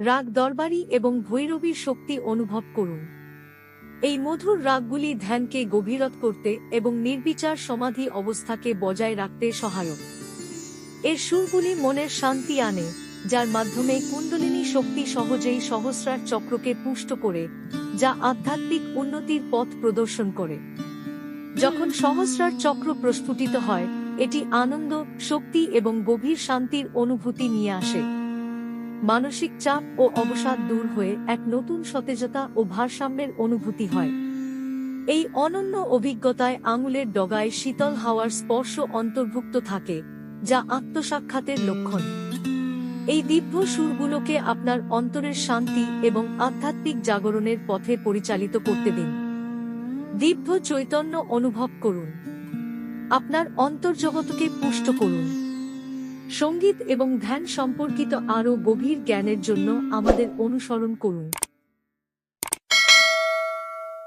রাগ দরবারি এবং ভৈরবীর শক্তি অনুভব করুন। এই মধুর রাগগুলি ধ্যানকে গভীরত করতে এবং নির্বিচার সমাধি অবস্থাকে বজায় রাখতে সহায়ক। এর সুরগুলি মনের শান্তি আনে, যার মাধ্যমে কুণ্ডলিনী শক্তি সহজেই সহস্রার চক্রকে পুষ্ট করে, যা আধ্যাত্মিক উন্নতির পথ প্রদর্শন করে। যখন সহস্রার চক্র প্রস্ফুটিত হয়, এটি আনন্দ, শক্তি এবং গভীর শান্তির অনুভূতি নিয়ে আসে। মানসিক চাপ ও অবসাদ দূর হয়ে এক নতুন সতেজতা ও ভারসাম্যের অনুভূতি হয়। এই অনন্য অভিজ্ঞতায় আঙুলের ডগায় শীতল হাওয়ার স্পর্শ অন্তর্ভুক্ত থাকে, যা আত্মসাক্ষাতের লক্ষণ। এই দিব্য সুরগুলোকে আপনার অন্তরের শান্তি এবং আধ্যাত্মিক জাগরণের পথে পরিচালিত করতে দিন। দিব্য চৈতন্য অনুভব করুন। আপনার অন্তর্জগতকে পুষ্ট করুন। সংগীত এবং ধ্যান সম্পর্কিত আরও গভীর জ্ঞানের জন্য আমাদের অনুসরণ করুন।